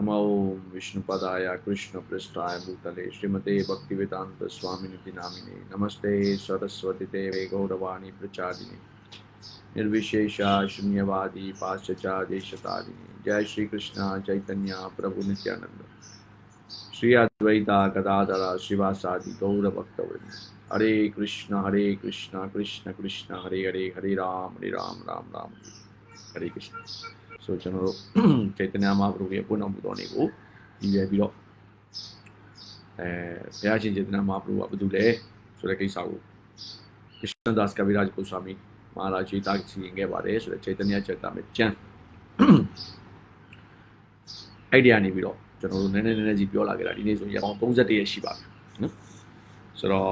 नमो विष्णुपदाय कृष्णपृष्ठाय भूतले श्रीमते भक्तिवेदांत स्वामिनिति नामिने। नमस्ते सरस्वती देवे, गौरवाणी प्रचारिणे। निर्विशेषा, शून्यवादी पाश्चादेशतारिणे जय श्री कृष्ण चैतन्य, प्रभु नित्यानंद श्री अद्वैता गदाधरा शिवासादि गौर भक्तवृंद हरे कृष्ण हरे कृष्ण कृष्ण कृष्ण, हरे हरे हरे राम हरे राम राम राम। हरे कृष्ण। ဆိုတော့ကျွန်တော်တို့ကေတနာမဘုရားရဲ့ပွင့်တော်မူတော်နေကိုရည်ရွယ်ပြီးတော့အဲဘုရားရှင်ကေတနာမဘုရားကဘာလုပ်လဲဆိုတဲ့ကိစ္စကို Krishna Das Kaviraj Goswami မဟာရာဂျီတာကြီးရင်ခဲ့ပါတယ်ဆိုတော့ကေတနာချက်တာမယ်ကျန်အဲ့ဒီကနေပြီးတော့ကျွန်တော်တို့နည်းနည်းနည်းနည်းကြီးပြောလာခဲ့တာဒီနေ့ဆိုရအောင်31ရက်ရှိပါပြီနော်ဆိုတော့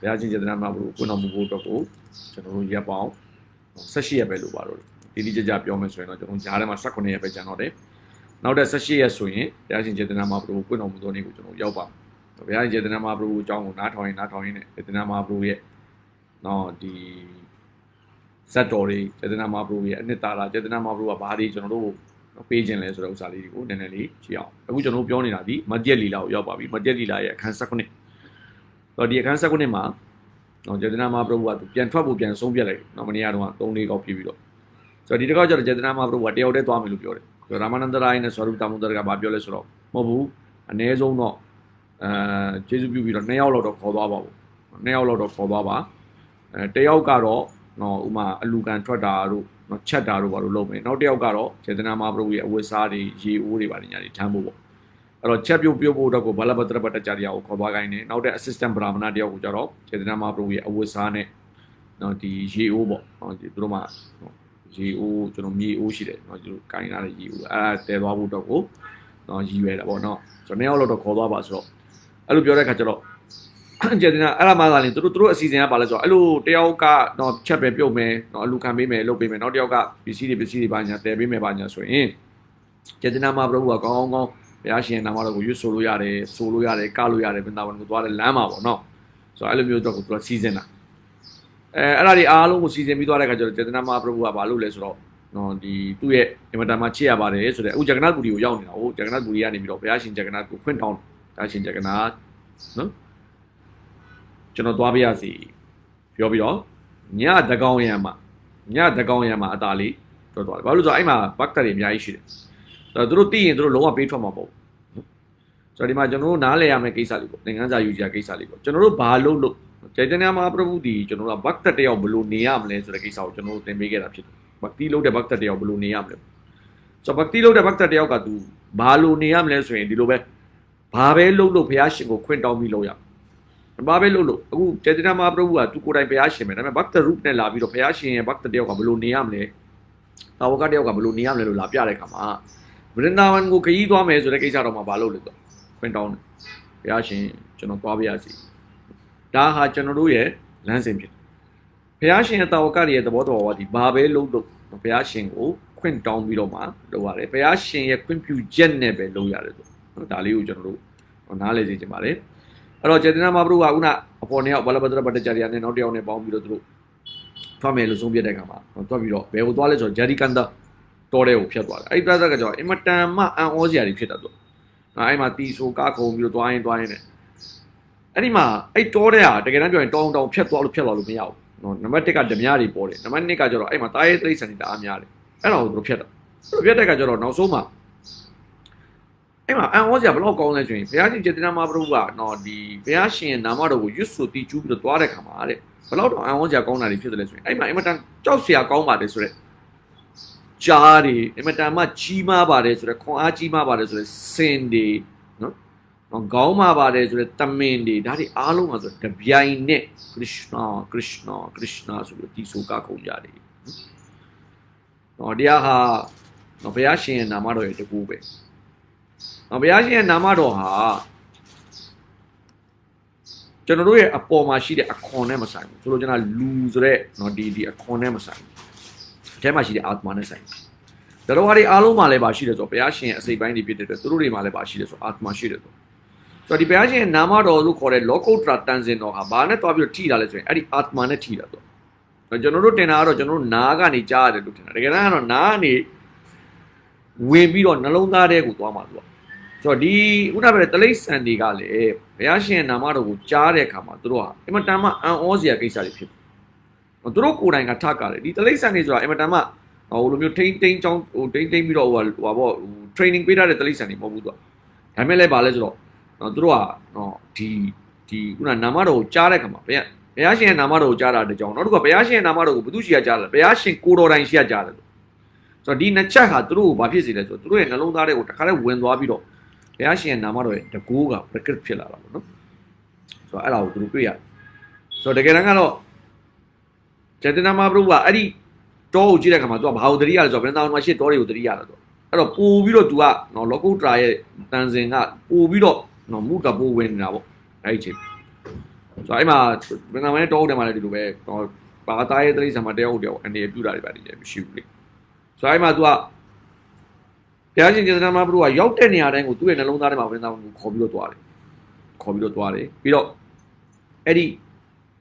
ဘုရားရှင်စေတနာမှာဘုရားကိုယ်တော်မူဖို့အတွက်ကိုကျွန်တော်တို့ရက်ပေါင်း18ရက်ပဲလိုပါတော့တယ် တိတိကျကျပြောမယ်ဆိုရင်တော့ကျွန်တော်ဂျားထဲမှာ18ရက်ပဲကျန်တော့တယ်နောက်တဲ့18ရက်ဆိုရင်တရားရှင်ကျေတနာမှာဘုရားကိုပြွင့်တော်မူသောနေ့ကိုကျွန်တော်ရောက်ပါမယ်ဘုရားရှင်ကျေတနာမှာဘုရားအကြောင်းကိုနားထောင်ရင်နားထောင်ရင်းနဲ့ကျေတနာမှာဘုရားရဲ့နော်ဒီဇက်တော်တွေကျေတနာမှာဘုရားရဲ့အနှစ်သာရကျေတနာမှာဘုရားကဘာတွေကျွန်တော်တို့ပေးခြင်းလဲဆိုတဲ့ဥစ္စာလေးတွေကိုနည်းနည်းလေးကြည့်အောင်အခုကျွန်တော်ပြောနေတာဒီမတ်ရက်လီလာကိုရောက်ပါပြီမတ်ရက်လီလာရဲ့အခန်း19တော့ဒီအခန်း19မှာနော်ကျေတနာမှာဘုရားကပြန်ထွက်ဖို့ပြန်ဆုံးပြတ်လိုက်နော်မနေ့ကတော့3-4កောက်ပြပြီးတော့ ဆိုတော့ဒီတစ်ခါကျတော့ကျေတနာမဘုရားတယောက်တည်းသွားမယ်လို့ပြောတယ်ဆိုတော့ရာမနန္ဒရာယနဲ့ဆောရုပ်တမုဒ္ဒရကဘာပြောလဲဆိုတော့မဟုတ်ဘူးအ ਨੇ ဆုံးတော့အဲကျေစုပြုပြီးတော့နှစ်ယောက်လောက်တော့ခေါ်သွားပါဘူးနှစ်ယောက်လောက်တော့ခေါ်သွားပါအဲတယောက်ကတော့နော်ဥမာအလူကန်ထွက်တာတို့နော်ချက်တာတို့ဘာလို့လုပ်မယ်နောက်တစ်ယောက်ကတော့ကျေတနာမဘုရားရဲ့အဝတ်စားတွေရေအိုးတွေဘာတွေညာတွေထမ်းဖို့ပေါ့အဲ့တော့ချက်ပြုတ်ပြုတ်ဖို့တော့ကိုဘလဘတ္တရပတ္တကြတရားကိုခေါ်သွားခိုင်းတယ်နောက်တဲ့ assistant brahmana တယောက်ကိုကြတော့ကျေတနာမဘုရားရဲ့အဝတ်စားနဲ့နော်ဒီရေအိုးပေါ့နော်ဒီသူတို့မှ ရေအိုးကျွန်တော်မြေအိုးရှိတယ်เนาะကျွန်တော်ကိုင်းလာတဲ့ရေအိုးအဲတဲသွားဖို့တော့ကိုเนาะရည်ရွယ်တာပေါ့เนาะဆိုတော့နှစ်ယောက်လောက်တော့ခေါ်သွားပါဆိုတော့အဲ့လိုပြောတဲ့ခါကျတော့ကျေတင်အဲ့ဒါမှသာလေသူတို့သူတို့အစီအစဉ်ကပါလဲဆိုတော့အဲ့လိုတယောက်ကเนาะချက်ပဲပြုတ်မယ်เนาะအလူခံပေးမယ်လုပ်ပေးမယ်နောက်တယောက်ကပစ္စည်းတွေပစ္စည်းတွေပါညာတဲပေးမယ်ပါညာဆိုရင်ကျေတင်မှာဘုရားကကောင်းကောင်းဘုရားရှင်နာမတော်ကိုရွတ်ဆိုလို့ရတယ်ဆိုလို့ရတယ်ကလို့ရတယ်ဘင်္သာဝန်ကိုသွားတယ်လမ်းမှာပေါ့เนาะဆိုတော့အဲ့လိုမျိုးတော့ကိုသူကစီစဉ်တာ အဲအဲ့ဒါတွေအားလုံးကိုစီစဉ်ပြီးသွားတဲ့အခါကျတော့ចេတနာမဟာပရဘုကဘာလုပ်လဲဆိုတော့နော်ဒီသူ့ရဲ့အင်မတန်မှချစ်ရပါတယ်ဆိုတဲ့အခုဂျဂနာပူရီကိုရောက်နေတာဟုတ်ဂျဂနာပူရီကနေပြီးတော့ဘုရားရှင်ဂျဂနာကိုခွင့်တောင်းဘုရားရှင်ဂျဂနာနော်ကျွန်တော်သွားပြရစီပြောပြီးတော့ညတကောင်ရံမှာညတကောင်ရံမှာအသားလေးပြောသွားတယ်ဘာလို့လဲဆိုတော့အဲ့မှာဘက်တရီအများကြီးရှိတယ်ဆိုတော့သူတို့သိရင်သူတို့လုံးဝပေးထွက်မှာပေါ့ဆိုတော့ဒီမှာကျွန်တော်တို့နားလည်ရမယ့်ကိစ္စလေးပေါ့သင်ခန်းစာယူကြကိစ္စလေးပေါ့ကျွန်တော်တို့ဘာလို့လို့ ကျေတနာမဟာပရဘုဒီကျွန်တော်တို့ကဘက်တတယောက်ဘယ်လိုနေရမလဲဆိုတဲ့ကိစ္စကိုကျွန်တော်တို့သင်ပေးခဲ့တာဖြစ်တယ်ဘက်တီလို့တဲ့ဘက်တတယောက်ဘယ်လိုနေရမလဲဆိုတော့ဘက်တီလို့တဲ့ဘက်တတယောက်ကသူဘာလို့နေရမလဲဆိုရင်ဒီလိုပဲဘာပဲလုပ်လို့ဘုရားရှင်ကိုခွင့်တောင်းပြီးလုပ်ရဘာပဲလုပ်လို့အခုကျေတနာမဟာပရဘုကသူကိုယ်တိုင်ဘုရားရှင်ပဲဒါပေမဲ့ဘက်တရုပ်နဲ့လာပြီးတော့ဘုရားရှင်ရဲ့ဘက်တတယောက်ကဘယ်လိုနေရမလဲတာဝကတယောက်ကဘယ်လိုနေရမလဲလို့လာပြတဲ့အခါမှာဗရဏာဝန်ကိုခရီးသွားမယ်ဆိုတဲ့ကိစ္စတော့မှဘာလုပ်လဲဆိုခွင့်တောင်းတယ်ဘုရားရှင်ကျွန်တော်သွားပြရစီ ဒါဟာကျွန်တော်တို့ရဲ့လမ်းစဉ်ဖြစ်ဘုရားရှင်ရဲ့တာဝကရဲ့သဘောတော်ဝါဒီဘာပဲလုပ်လို့ဘုရားရှင်ကိုခွင့်တောင်းပြီးတော့မှလုပ်ရတယ်ဘုရားရှင်ရဲ့ခွင့်ပြုချက်နဲ့ပဲလုပ်ရတယ်ဆိုနော်ဒါလေးကိုကျွန်တော်တို့နားလည်စေချင်ပါတယ်အဲ့တော့ចេတနာမဘုရားကခုနအပေါ်နှစ်ယောက်ဘလဘဒရပတ္တကြရိယာနဲ့နောက်တစ်ယောက်နဲ့ပေါင်းပြီးတော့သူတို့ထွက်မယ်လို့ဆုံးဖြတ်တဲ့အခါမှာတွက်ပြီးတော့ဘယ်ကိုသွားလဲဆိုတော့ဂျာဒီကန်တာတော်တဲ့ကိုဖြတ်သွားတယ်အဲ့ဒီပြဿနာကကြောင့်အင်မတန်မှအံ့ဩစရာတွေဖြစ်တာသူအဲ့မှာတီဆိုကားခုံပြီးတော့သွားရင်သွားရင်လည်း အဲ့ဒီမှာအဲ့တောတဲ့ဟာတကယ်တမ်းပြောရင်တောင်းတောင်းဖြတ်သွားလို့ဖြတ်သွားလို့မရဘူးနော်နံပါတ်1ကဓမြတွေပေါ်တယ်နံပါတ်2ကကျတော့အဲ့မှာတားရဲတိရစ္ဆာန်တွေတအားများတယ်အဲ့ဒါကိုသူတို့ဖြတ်တာဖြတ်တဲ့ကကျတော့နောက်ဆုံးမှာအဲ့မှာအန်ဩစရာဘယ်တော့ကောင်းလဲဆိုရင်ဘုရားရှင်ចេတနာမဘုရားကနော်ဒီဘုရားရှင်ရဲ့နာမတော်ကိုရွတ်ဆိုတီးကျူးပြီးတော့သွားတဲ့ခါမှာတဲ့ဘယ်တော့တော့အန်ဩစရာကောင်းတာတွေဖြစ်တယ်လဲဆိုရင်အဲ့မှာအင်မတန်ကြောက်စရာကောင်းပါတယ်ဆိုတော့ကြားတွေအင်မတန်မှကြီးမားပါတယ်ဆိုတော့ခွန်အားကြီးမားပါတယ်ဆိုတော့စင်တွေနော် နော်ခေါင်းမှာပါတယ်ဆိုတော့တမင်တွေဒါတွေအားလုံးကဆိုတပြိုင်နက်ခရစ္စနာခရစ္စနာခရစ္စနာဆိုပြီးတီဆိုကကုန်ကြတယ်နော်တရားဟာနော်ဘုရားရှင်ရဲ့နာမတော်ရဲ့တကူပဲနော်ဘုရားရှင်ရဲ့နာမတော်ဟာကျွန်တော်တို့ရဲ့အပေါ်မှာရှိတဲ့အခွန်နဲ့မဆိုင်ဘူးဆိုလိုချင်တာလူဆိုတဲ့နော်ဒီဒီအခွန်နဲ့မဆိုင်ဘူးအထဲမှာရှိတဲ့အာမနဲ့ဆိုင်တယ်တော်ဟာတွေအားလုံးမှာလည်းပါရှိတယ်ဆိုတော့ဘုရားရှင်ရဲ့အစိပ်ပိုင်းတွေဖြစ်တဲ့အတွက်သူတို့တွေမှာလည်းပါရှိတယ်ဆိုတော့အာမရှိတယ်ဆို ဆိုတော့ဒီဘုရားရှင်ရဲ့နာမတော်လို့ခေါ်တဲ့လောကုတ္တရာတန်စင်တော်ဟာဘာနဲ့တွားပြီးတော့ထိတာလဲဆိုရင်အဲ့ဒီအာတမနဲ့ထိတာတော့ကျွန်တော်တို့တင်တာကတော့ကျွန်တော်တို့နားကနေကြားရတယ်လို့ထင်တာတကယ်တမ်းကတော့နားကနေဝင်ပြီးတော့နှလုံးသားထဲကိုသွားမှာလို့ဆိုတော့ဒီဥဒ္ဒဘရဲ့တလိษံတွေကလည်းဘုရားရှင်ရဲ့နာမတော်ကိုကြားတဲ့အခါမှာသူတို့ဟာအင်မတန်မှအံ့ဩစရာကိစ္စတွေဖြစ်တယ်သူတို့ကိုယ်တိုင်ကထကတယ်ဒီတလိษံတွေဆိုတာအင်မတန်မှဟိုလိုမျိုးထိန်းထိန်းချောင်းဟိုထိန်းထိန်းပြီးတော့ဟိုဟာပေါ့ training ပေးထားတဲ့တလိษံတွေမဟုတ်ဘူးသူကဒါပေမဲ့လည်းဗာလဲဆိုတော့ သူတို့ကနော်ဒီဒီခုနနာမတော်ကိုကြားတဲ့အခါမှာဘုရားဘုရားရှင်ရဲ့နာမတော်ကိုကြားတာတကြောင်နောက်တစ်ခုကဘုရားရှင်ရဲ့နာမတော်ကိုဘုသူရှိရကြားတယ်ဘုရားရှင်ကိုတော်တိုင်ရှိရကြားတယ်ဆိုတော့ဒီနှစ်ချက်ဟာသူတို့ကိုဘာဖြစ်စေလဲဆိုတော့သူတို့ရဲ့နှလုံးသားထဲကိုတခါတည်းဝင်သွားပြီးတော့ဘုရားရှင်ရဲ့နာမတော်ရဲ့တကူးက bracket ဖြစ်လာတာပေါ့နော်ဆိုတော့အဲ့ဒါကိုသူတို့တွေ့ရတယ်ဆိုတော့တကယ်တမ်းကတော့ចេတနာမဘုရားအဲ့ဒီတောကိုကြည့်တဲ့အခါမှာသူကဘာကိုတတိရလဲဆိုတော့ဘယ်နှောင်မှရှစ်တောတွေကိုတတိရတယ်ဆိုအဲ့တော့ပို့ပြီးတော့သူကနော်လောကုတ္တရာရဲ့တန်စင်ကပို့ပြီးတော့ နော်မုတပိုးဝင်နေတာပေါ့အဲ့ဒီချိန်ဆိုတော့အဲ့မှာဘယ်နှောင်နဲ့တောအုပ်တယ်မှာလည်းဒီလိုပဲဟောဘာသာရေးတိရစ္ဆာန်မှာတရားဟုတ်တယ်အနေနဲ့ပြုတာတွေပါတယ်မရှိဘူးလေဆိုတော့အဲ့မှာသူကဘုရားရှင်ကျေသနာမဘုရားရောက်တဲ့နေရာတိုင်းကိုသူ့ရဲ့နှလုံးသားထဲမှာဘယ်နှောင်ကိုခေါ်ပြီးတော့သွားတယ်ခေါ်ပြီးတော့သွားတယ်ပြီးတော့အဲ့ဒီ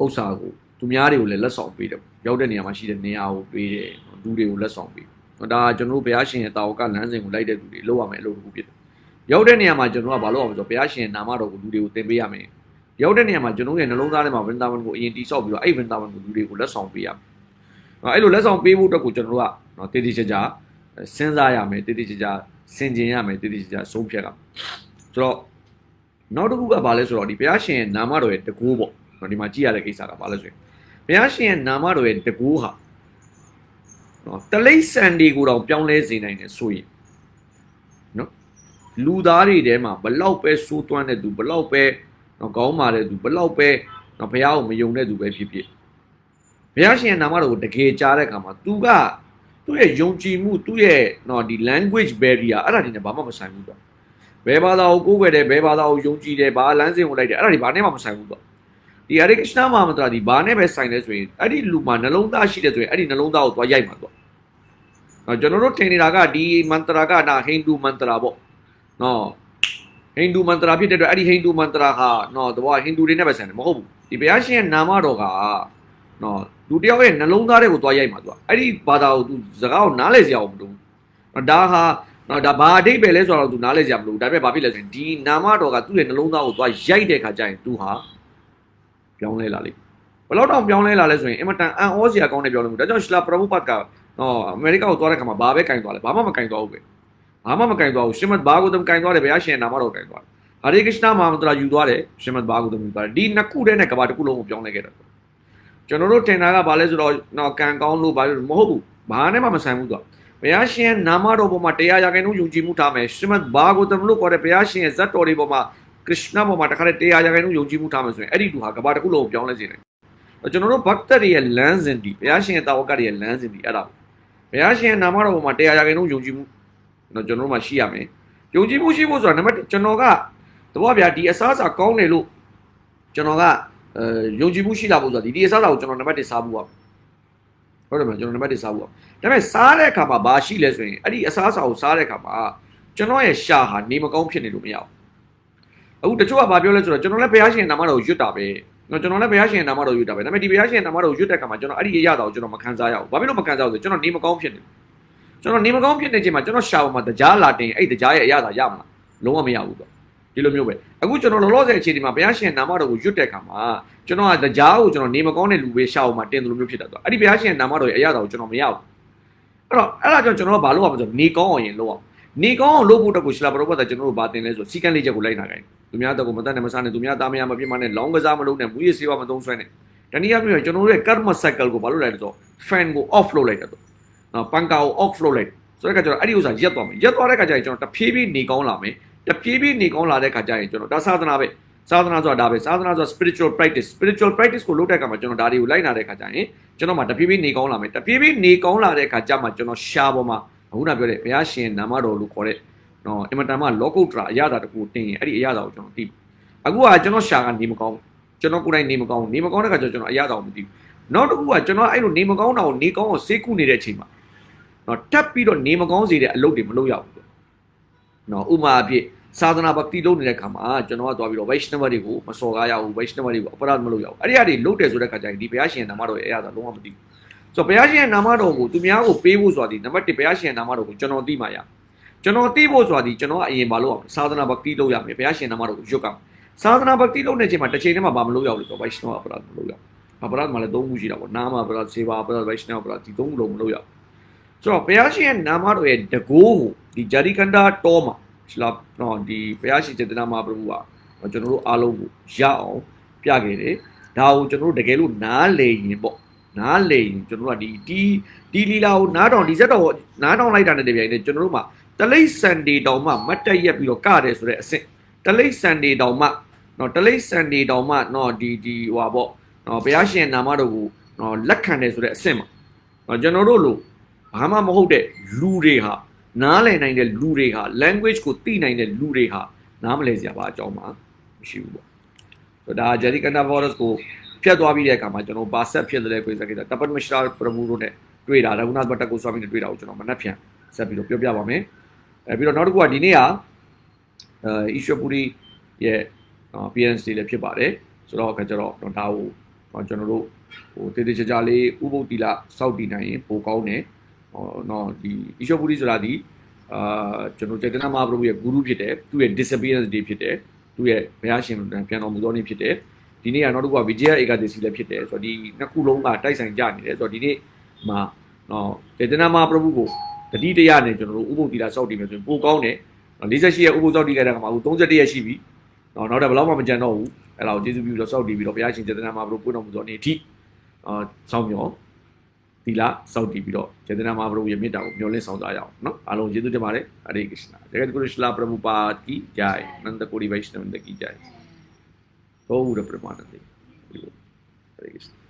ဥစ္စာကိုသူများတွေကိုလည်းလက်ဆောင်ပေးတယ်ရောက်တဲ့နေရာမှာရှိတဲ့နေရာကိုပေးတယ်လူတွေကိုလက်ဆောင်ပေးဒါကျွန်တော်တို့ဘုရားရှင်ရဲ့တာဝကလမ်းစဉ်ကိုလိုက်တဲ့လူတွေလုပ်ရမယ်အလုပ်တစ်ခုဖြစ်တယ် ရောက်တဲ့နေရာမှာကျွန်တော်ကဘာလုပ်အောင်ဆိုတော့ဘုရားရှင်ရဲ့နာမတော်ကိုလူတွေကိုသင်ပေးရမယ်ရောက်တဲ့နေရာမှာကျွန်တော်ရဲ့နှလုံးသားထဲမှာဝိန္ဒာဝန်ကိုအရင်တိဆောက်ပြီးတော့အဲ့ဝိန္ဒာဝန်ကိုလူတွေကိုလက်ဆောင်ပေးရမယ်အဲ့လိုလက်ဆောင်ပေးဖို့အတွက်ကိုကျွန်တော်တို့ကနော်တည်တည်ချာချာစဉ်းစားရမယ်တည်တည်ချာချာစင်ကျင်ရမယ်တည်တည်ချာချာဆုံးဖြတ်ရမယ်ဆိုတော့နောက်တစ်ခုကဘာလဲဆိုတော့ဒီဘုရားရှင်ရဲ့နာမတော်ရဲ့တကူပေါ့နော်ဒီမှာကြည့်ရတဲ့ကိစ္စကဘာလဲဆိုရင်ဘုရားရှင်ရဲ့နာမတော်ရဲ့တကူဟာနော်တလိษံတွေကိုတော့ပြောင်းလဲစေနိုင်တယ်ဆိုရင်နော် လူသားတွေထဲမှာဘလောက်ပဲစိုးသွမ်းတဲ့သူဘလောက်ပဲနော်ကောင်းမာတဲ့သူဘလောက်ပဲနော်ဘုရားကိုမယုံတဲ့သူပဲဖြစ်ဖြစ်ဘုရားရှင်ရဲ့နာမတော်ကိုတကယ်ကြားတဲ့အခါမှာ तू ကသူ့ရဲ့ယုံကြည်မှုသူ့ရဲ့နော်ဒီ language barrier အဲ့ဒါတွေနဲ့ဘာမှမဆိုင်ဘူးကွာဘယ်ဘာသာကိုကိုးကွယ်တယ်ဘယ်ဘာသာကိုယုံကြည်တယ်ဘာလမ်းစဉ်ကိုလိုက်တယ်အဲ့ဒါတွေဘာနဲ့မှမဆိုင်ဘူးကွာဒီအရိကရှနာမဟာမတရာဒီဘာနဲ့ပဲဆိုင်လဲဆိုရင်အဲ့ဒီလူမှာနှလုံးသားရှိတယ်ဆိုရင်အဲ့ဒီနှလုံးသားကိုသွားရိုက်မှာတော့နော်ကျွန်တော်တို့ထင်နေတာကဒီမန္တရာကနာဟိန္ဒူမန္တရာပေါ့ နော်ဟိန္ဒူမန္တရာဖြစ်တဲ့အတွက်အဲ့ဒီဟိန္ဒူမန္တရာဟာနော်တဘောဟိန္ဒူတွေနဲ့ပဲဆိုင်တယ်မဟုတ်ဘူးဒီဘုရားရှင်ရဲ့နာမတော်ကနော်လူတယောက်ရဲ့နှလုံးသားတွေကိုသွားရိုက်မှာသူကအဲ့ဒီဘာသာကိုသူစကားကိုနားလဲစရာမလိုဘူးဒါဟာနော်ဒါဘာအတိတ်ပဲလဲဆိုတော့သူနားလဲစရာမလိုဘူးဒါပေမဲ့ဘာဖြစ်လဲဆိုရင်ဒီနာမတော်ကသူ့ရဲ့နှလုံးသားကိုသွားရိုက်တဲ့ခါကျရင်သူဟာပြောင်းလဲလာလိမ့်ဘယ်တော့တော့ပြောင်းလဲလာလဲဆိုရင်အင်မတန်အန်ဩစရာကောင်းတဲ့ပြောင်းလဲမှုဒါကြောင့်ရှလာပရမုပတ်ကနော်အမေရိကကိုသွားတဲ့ခါမှာဘာပဲကင်သွားလဲဘာမှမကင်သွားဘူးပဲ ဘာမှမကင်သွားဘူးရှမတ်ဘာဂုတမ်ကင်သွားတယ်ဘုရားရှင်နာမတော်ကင်သွားတယ်ဟာရေကရှနာမဟာမတရာယူသွားတယ်ရှမတ်ဘာဂုတမ်ယူသွားတယ်ဒီနှစ်ခုတည်းနဲ့ကဘာတစ်ခုလုံးကိုပြောင်းလဲခဲ့တယ်ကျွန်တော်တို့တင်တာကဘာလဲဆိုတော့နော်ကံကောင်းလို့ဘာလို့မဟုတ်ဘူးဘာနဲ့မှမဆိုင်ဘူးသူကဘုရားရှင်ရဲ့နာမတော်ပေါ်မှာတရားရခိုင်နှုန်းယုံကြည်မှုထားမယ်ရှမတ်ဘာဂုတမ်လို့ခေါ်တဲ့ဘုရားရှင်ရဲ့ဇတ်တော်တွေပေါ်မှာကရစ်နာပေါ်မှာတခါတည်းတရားရခိုင်နှုန်းယုံကြည်မှုထားမယ်ဆိုရင်အဲ့ဒီလူဟာကဘာတစ်ခုလုံးကိုပြောင်းလဲစေတယ်ကျွန်တော်တို့ဘတ်တရီရဲ့လမ်းစဉ်ဒီဘုရားရှင်ရဲ့တာဝကတွေရဲ့လမ်းစဉ်ဒီအဲ့ဒါဘုရားရှင်ရဲ့နာမတော်ပေါ်မှာတရားရခိုင်နှုန်းယုံကြည်မှု တော့ကျွန်တော်တို့မှရှိရမယ်ယုံကြည်မှုရှိဖို့ဆိုတာနံပါတ်ကျွန်တော်ကတဘောဗျာဒီအစားအစာကောင်းတယ်လို့ကျွန်တော်ကအဲယုံကြည်မှုရှိလာဖို့ဆိုတာဒီဒီအစားအစာကိုကျွန်တော်နံပါတ်1စားဖို့ပါဟုတ်တယ်မလားကျွန်တော်နံပါတ်1စားဖို့ပါဒါပေမဲ့စားတဲ့အခါမှာဘာရှိလဲဆိုရင်အဲ့ဒီအစားအစာကိုစားတဲ့အခါမှာကျွန်တော်ရဲ့ရှာဟာနေမကောင်းဖြစ်နေလို့မရဘူးအခုတချို့ကဘာပြောလဲဆိုတော့ကျွန်တော်လည်းဘုရားရှင်နာမတော်ကိုရွတ်တာပဲနော်ကျွန်တော်လည်းဘုရားရှင်နာမတော်ကိုရွတ်တာပဲဒါပေမဲ့ဒီဘုရားရှင်နာမတော်ကိုရွတ်တဲ့အခါမှာကျွန်တော်အဲ့ဒီရရတာကိုကျွန်တော်မခံစားရဘူးဘာဖြစ်လို့မခံစားဘူးဆိုကျွန်တော်နေမကောင်းဖြစ်နေ ကျွန်တော်နေမကောင်းဖြစ်နေချိန်မှာကျွန်တော်ရှာပေါ်မှာတရားလာတင်အဲ့တရားရဲ့အရသာရမလားလုံးဝမရဘူးပေါ့ဒီလိုမျိုးပဲအခုကျွန်တော်လောလောဆယ်အခြေဒီမှာဘုရားရှင်နာမတော်ကိုရွတ်တဲ့အခါမှာကျွန်တော်ကတရားကိုကျွန်တော်နေမကောင်းတဲ့လူပဲရှာပေါ်မှာတင်တယ်လို့မျိုးဖြစ်တာဆိုအဲ့ဒီဘုရားရှင်နာမတော်ရဲ့အရသာကိုကျွန်တော်မရဘူးအဲ့တော့အဲ့ဒါကြောင့်ကျွန်တော်ကဘာလုပ်ရမလဲဆိုတော့နေကောင်းအောင်ရင်လုပ်အောင်နေကောင်းအောင်လုပ်ဖို့အတွက်ကိုရှလာဘရောဘတ်ကကျွန်တော်တို့ဗာတင်လဲဆိုစီကံလေးချက်ကိုလိုက်နာခိုင်းသူများတော့ကိုမတတ်နဲ့မစားနဲ့သူများသားမရမပြစ်မနဲ့လောင်းကစားမလုပ်နဲ့မူရစေဝမသုံးဆွဲနဲ့တနည်းအားဖြင့်ကျွန်တော်တို့ရဲ့ karma cycle ကိုဘာလုပ်လိုက်လဲဆိုတော့ fan ကို off လုပ်လိုက်တယ်တော့ နော်ပန်ကာကို off လုပ်လိုက်ဆိုတဲ့အခါကျတော့အဲ့ဒီဥစ္စာရက်သွားမယ်ရက်သွားတဲ့အခါကျရင်ကျွန်တော်တဖြည်းဖြည်းနေကောင်းလာမယ်တဖြည်းဖြည်းနေကောင်းလာတဲ့အခါကျရင်ကျွန်တော်ဒါသာသနာပဲသာသနာဆိုတာဒါပဲသာသနာဆိုတာ spiritual practice spiritual practice ကိုလုပ်တဲ့အခါမှာကျွန်တော်ဒါတွေကိုလိုက်နာတဲ့အခါကျရင်ကျွန်တော်မှတဖြည်းဖြည်းနေကောင်းလာမယ်တဖြည်းဖြည်းနေကောင်းလာတဲ့အခါကျမှကျွန်တော်ရှားပေါ်မှာအခုနပြောတဲ့ဘုရားရှင်နာမတော်လို့ခေါ်တဲ့နော်အင်မတန်မှလောကုတ္တရာအရာတာတကူတင်ရင်အဲ့ဒီအရာတာကိုကျွန်တော်သိအခုကကျွန်တော်ရှာကနေမကောင်းကျွန်တော်ကိုယ်တိုင်နေမကောင်းဘူးနေမကောင်းတဲ့ခါကျတော့ကျွန်တော်အရသာကိုမသိဘူးနောက်တစ်ခုကကျွန်တော်အဲ့လိုနေမကောင်းတာကိုနေကောင်းအောင်စေးကုနေတဲ့အချိန်မှာ နော်တက်ပြီးတော့နေမကောင်းစေတဲ့အလုပ်တွေမလုပ်ရဘူးနော်ဥပမာအဖြစ်သာသနာဘတိလုပ်နေတဲ့ခါမှာကျွန်တော်ကသွားပြီးတော့ Vaishnava တွေကိုမစော်ကားရဘူး Vaishnava တွေကိုအပရာမလုပ်ရဘူးအဲ့ဒီအရာတွေလုပ်တယ်ဆိုတဲ့ခါကျရင်ဒီဘုရားရှင်ရဲ့နာမတော်ရဲ့အရာသာလုံးဝမသိဘူးဆိုတော့ဘုရားရှင်ရဲ့နာမတော်ကိုသူများကိုပေးဖို့ဆိုတာဒီနံပါတ်1ဘုရားရှင်ရဲ့နာမတော်ကိုကျွန်တော်သိမှရကျွန်တော်သိဖို့ဆိုတာဒီကျွန်တော်ကအရင်မလုပ်အောင်သာသနာဘတိလုပ်ရမယ်ဘုရားရှင်နာမတော်ကိုရွတ်ကသာသနာဘတိလုပ်နေချိန်မှာတစ်ချိန်တည်းမှာဘာမလုပ်ရဘူးလို့ဆို Vaishnava အပရာမလုပ်ရဘူးအပရာမှာလည်းသုံးခုရှိတာပေါ့နာမအပရာစေဘာအပရာ Vaishnava အပရာဒီသုံးခုလုံးမလုပ်ရဘူး ဆိုတော့ဘုရားရှင်ရဲ့နာမတော်ရဲ့တကိုးကိုဒီဂျာဒီကန္တာတော်မှာရှလာတော့ဒီဘုရားရှင်စေတနာမဟာပရဗုကကျွန်တော်တို့အားလုံးကိုရအောင်ပြခဲ့တယ်ဒါကိုကျွန်တော်တို့တကယ်လို့နားလေရင်ပေါ့နားလေရင်ကျွန်တော်တို့ကဒီဒီဒီလီလာကိုနားတောင်ဒီဇက်တော်ကိုနားတောင်လိုက်တာနဲ့တပြိုင်တည်းကျွန်တော်တို့မှာတလိပ်စန်ဒေတောင်မှမတ်တက်ရက်ပြီးတော့ကတယ်ဆိုတဲ့အဆင့်တလိပ်စန်ဒေတောင်မှနော်တလိပ်စန်ဒေတောင်မှနော်ဒီဒီဟွာပေါ့နော်ဘုရားရှင်နာမတော်ကိုနော်လက်ခံတယ်ဆိုတဲ့အဆင့်မှာနော်ကျွန်တော်တို့လို့ ဘာမှမဟုတ်တဲ့လူတွေဟာနားလည်နိုင်တဲ့လူတွေဟာ language ကိုသိနိုင်တဲ့လူတွေဟာနားမလည်စရာဘာအကြောင်းမှမရှိဘူးပေါ့ဆိုတော့ဒါ Jerry Canavores ကိုဖြတ်သွားပြီးတဲ့အခါမှာကျွန်တော်ဘာဆက်ဖြစ်တယ်လဲကိုယ်စကိစ္စတပတ်မရှာပရမူတို့နဲ့တွေ့တာရဂုနာဘတ်တကိုဆွာမီနဲ့တွေ့တာကိုကျွန်တော်မနှက်ဖြန်ဆက်ပြီးတော့ပြောပြပါမယ်အဲပြီးတော့နောက်တစ်ခုကဒီနေ့ကအဲ Ishwapuri ရဲ့ PNC လည်းဖြစ်ပါတယ်ဆိုတော့အခါကျတော့ဒါကိုကျွန်တော်တို့ဟိုတေးသေးချာချာလေးဥပုပ်တီလာစောက်တည်နိုင်ရင်ပိုကောင်းတယ် ဟောနော်ဒီ Bishop Puri ဆိုတာဒီအာကျွန်တော်တက်တနာမဘုရားရဲ့ guru ဖြစ်တယ်သူ့ရဲ့ disappearance day ဖြစ်တယ်သူ့ရဲ့ဘုရားရှင်ပြန်တော်မူသောနေ့ဖြစ်တယ်ဒီနေ့ကနောက်တစ်ခုက Vijaya Ekadasi လည်းဖြစ်တယ်ဆိုတော့ဒီနှစ်ခုလုံးကတိုက်ဆိုင်ကြနေတယ်ဆိုတော့ဒီနေ့မှာနော်တေတနာမဘုရားကိုတတိတရနဲ့ကျွန်တော်တို့ဥပုသ်တီလာစောက်တည်မယ်ဆိုရင်ပိုကောင်းတယ်48ရက်ဥပုသ်စောက်တည်ခဲ့တာကမှအခု31ရက်ရှိပြီနော်နောက်တော့ဘယ်တော့မှမကြံတော့ဘူးအဲ့ဒါကိုကျေးဇူးပြုပြီးတော့စောက်တည်ပြီးတော့ဘုရားရှင်တေတနာမဘုရားပွင့်တော်မူသောနေ့အထိအာဆောင်မြော် သီလစောင့်တည်ပြီးတော့ကျေတနာမှာဘုရားရဲ့မေတ္တာကိုမျှော်လင့်ဆောင်ကြရအောင်နော်အားလုံးကျေးဇူးတင်ပါတယ်ဟရေက ృష్ణ ဂျဂတ်ကုရရှလာပရမူပါတိဂျိုင်နန္ဒကိုဒီဝိုင်းရှင်တကီဂျိုင်ဘောရပရမနတိဟရေက ృష్ణ